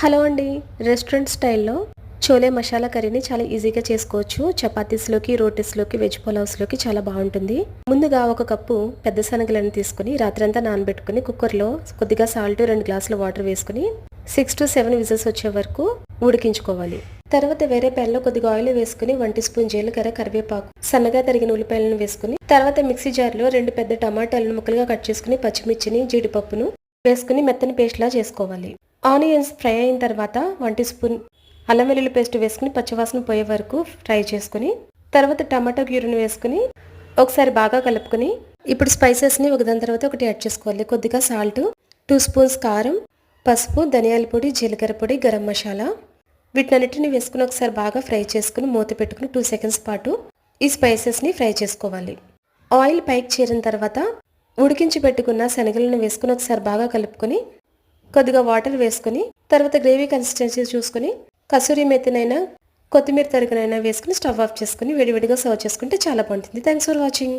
Hello అండి. Restaurant స్టైల్లో చోలే మసాలా కర్రీని చాలా ఈజీగా చేసుకోవచ్చు. చపాతీస్లోకి రోటీస్లోకి వెజ్ పులావ్స్లోకి చాలా బాగుంటుంది. ముందుగా ఒక కప్పు పెద్ద శనగలను తీసుకుని రాత్రంతా నానబెట్టుకుని కుక్కర్లో కొద్దిగా సాల్ట్ రెండు గ్లాసుల వాటర్ వేసుకుని సిక్స్ టు సెవెన్ విజిల్స్ వచ్చే వరకు ఉడికించుకోవాలి. తర్వాత వేరే ప్యాన్లో కొద్దిగా ఆయిల్ వేసుకుని వన్ టీ స్పూన్ జీలకర్ర కరివేపాకు సన్నగా తరిగిన ఉల్లిపాయలను వేసుకుని తర్వాత మిక్సీ జార్లో రెండు పెద్ద టమాటాలను ముక్కలుగా కట్ చేసుకుని పచ్చిమిర్చిని జీడిపప్పును వేసుకుని మెత్తని పేస్ట్లా చేసుకోవాలి. ఆనియన్స్ ఫ్రై అయిన తర్వాత వన్ టీ స్పూన్ అల్లం వెల్లుల్లి పేస్ట్ వేసుకుని పచ్చివాసన పోయే వరకు ఫ్రై చేసుకుని తర్వాత టమాటో గ్యూరిని వేసుకుని ఒకసారి బాగా కలుపుకొని ఇప్పుడు స్పైసెస్ని ఒకదాని తర్వాత ఒకటి యాడ్ చేసుకోవాలి. కొద్దిగా సాల్ట్ టూ స్పూన్స్ కారం పసుపు ధనియాల పొడి జీలకర్ర పొడి గరం మసాలా వీటన్నిటిని వేసుకుని ఒకసారి బాగా ఫ్రై చేసుకుని మూత పెట్టుకుని టూ సెకండ్స్ పాటు ఈ స్పైసెస్ని ఫ్రై చేసుకోవాలి. ఆయిల్ పైకి చేరిన తర్వాత ఉడికించి పెట్టుకున్న శనగలను వేసుకుని ఒకసారి బాగా కలుపుకొని కొద్దిగా వాటర్ వేసుకుని తర్వాత గ్రేవీ కన్సిస్టెన్సీ చూసుకుని కసూరి మెత్తినైనా కొత్తిమీర తరుగునైనా వేసుకుని స్టవ్ ఆఫ్ చేసుకుని విడివిడిగా సర్వ్ చేసుకుంటే చాలా బాగుంటుంది. Thanks for watching